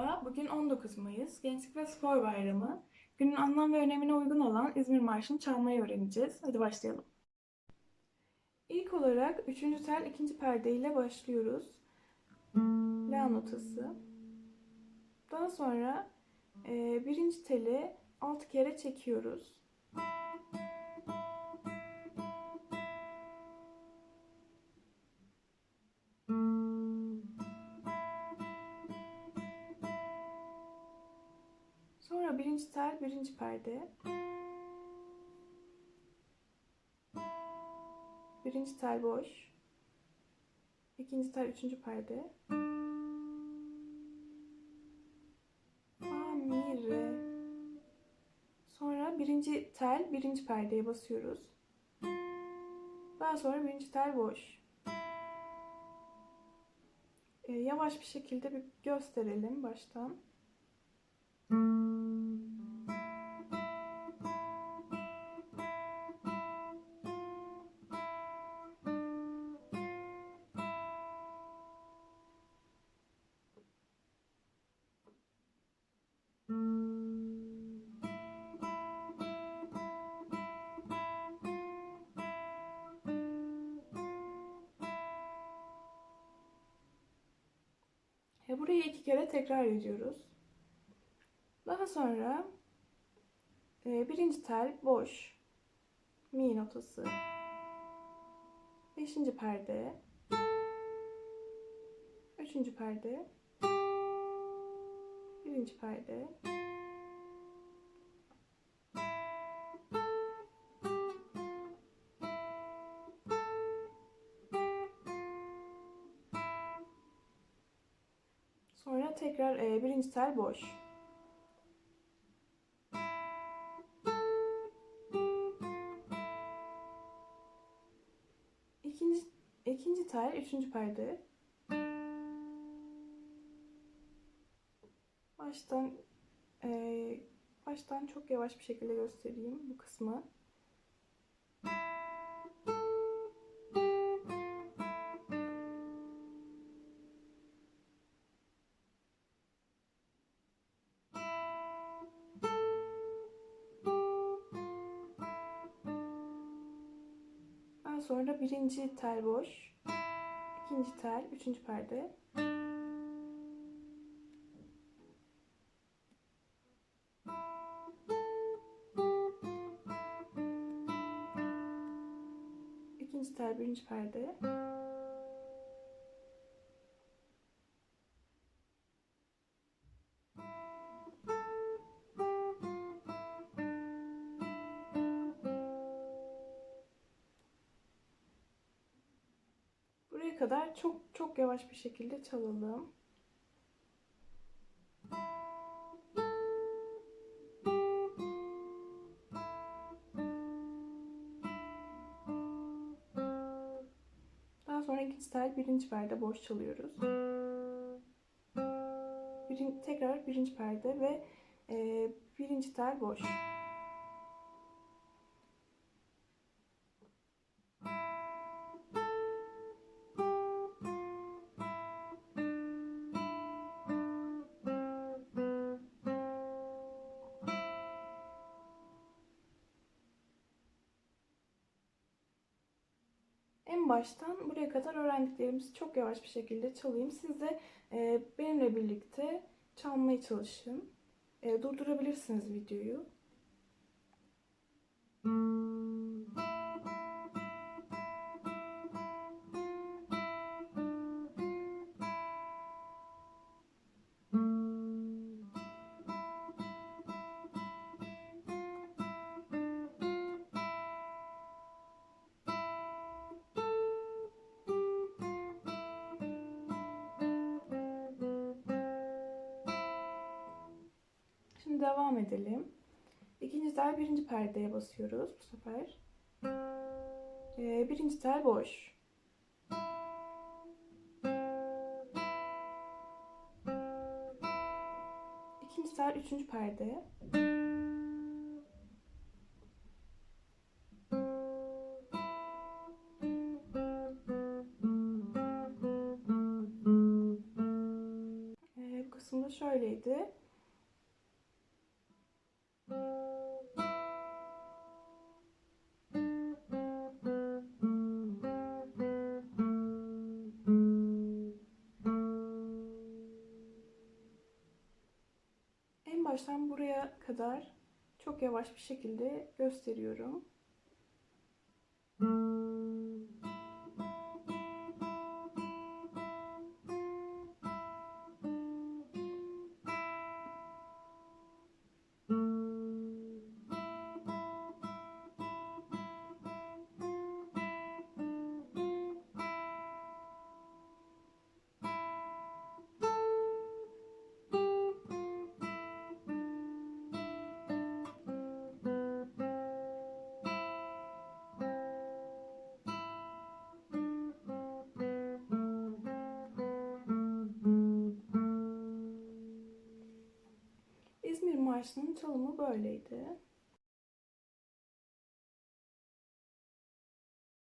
Merhaba, bugün 19 Mayıs, Gençlik ve Spor Bayramı. Günün anlam ve önemine uygun olan İzmir Marşı'nı çalmayı öğreneceğiz. Hadi başlayalım. İlk olarak 3. tel 2. perde ile başlıyoruz. La notası. Daha sonra e, birinci teli 6 kere çekiyoruz. Sonra birinci tel birinci perde. Birinci tel boş. İkinci tel üçüncü perde. Fa, mi, re. Sonra birinci tel birinci perdeye basıyoruz. Daha sonra birinci tel boş. Ee, yavaş bir şekilde bir gösterelim baştan. E, Burayı iki kere tekrar ediyoruz. Daha sonra e, birinci tel boş. Mi notası. Beşinci perde. Üçüncü perde. Birinci perde. Tekrar e, birinci tel boş. İkinci, ikinci tel, üçüncü perde. Baştan e, baştan çok yavaş bir şekilde göstereyim bu kısmı. Sonra birinci tel boş. ikinci tel, üçüncü perde. İkinci tel, birinci perde. Kadar çok çok yavaş bir şekilde çalalım. Daha sonra ikinci tel birinci perde boş çalıyoruz. Birin, tekrar birinci perde ve e, birinci tel boş. Baştan buraya kadar öğrendiklerimizi çok yavaş bir şekilde çalayım. Siz de e, benimle birlikte çalmaya çalışın. E, durdurabilirsiniz videoyu. Devam edelim. İkinci tel birinci perdeye basıyoruz bu sefer. Ee, birinci tel boş. İkinci tel üçüncü perde. Ee, bu kısımda şöyle şöyleydi. Baştan buraya kadar çok yavaş bir şekilde gösteriyorum. İzmir Marşı'nın çalımı böyleydi.